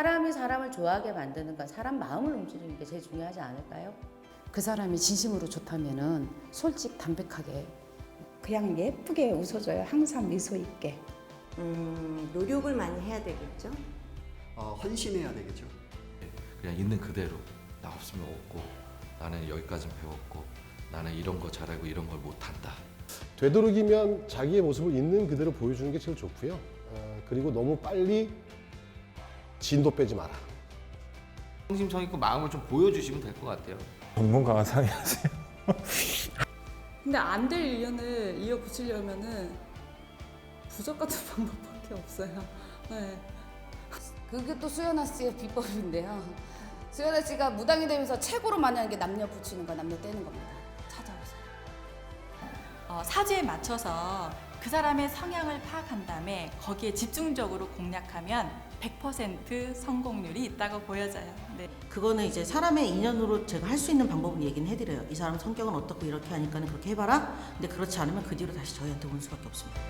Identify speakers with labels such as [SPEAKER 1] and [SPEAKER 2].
[SPEAKER 1] 사람이 사람을 좋아하게 만드는 건 사람 마음을 움직이는 게 제일 중요하지 않을까요?
[SPEAKER 2] 그 사람이 진심으로 좋다면은 솔직 담백하게
[SPEAKER 3] 그냥 예쁘게 웃어줘요. 항상 미소 있게.
[SPEAKER 4] 음, 노력을 많이 해야 되겠죠.
[SPEAKER 5] 어, 헌신해야 되겠죠.
[SPEAKER 6] 그냥 있는 그대로 나 없으면 없고 나는 여기까지 배웠고 나는 이런 거 잘하고 이런 걸 못한다.
[SPEAKER 7] 되도록이면 자기의 모습을 있는 그대로 보여주는 게 제일 좋고요. 어, 그리고 너무 빨리 진도 빼지 마라.
[SPEAKER 8] 성심성의껏 마음을 좀 보여주시면 될 것 같아요.
[SPEAKER 9] 전문가가 상의하세요.
[SPEAKER 10] 근데 안 될 일련을 이어 붙이려면은 부적 같은 방법밖에 없어요. 네.
[SPEAKER 2] 그게 또 수연아 씨의 비법인데요. 수연아 씨가 무당이 되면서 최고로 많이 하는 게 남녀 붙이는 거, 남녀 떼는 겁니다. 찾아오세요.
[SPEAKER 11] 어, 사주에 맞춰서 그 사람의 성향을 파악한 다음에 거기에 집중적으로 공략하면 100% 성공률이 있다고 보여져요. 네.
[SPEAKER 4] 그거는 이제 사람의 인연으로 제가 할 수 있는 방법은 얘기는 해드려요. 이 사람 성격은 어떻고 이렇게 하니까 는 그렇게 해봐라. 근데 그렇지 않으면 그 뒤로 다시 저희한테 올 수밖에 없습니다.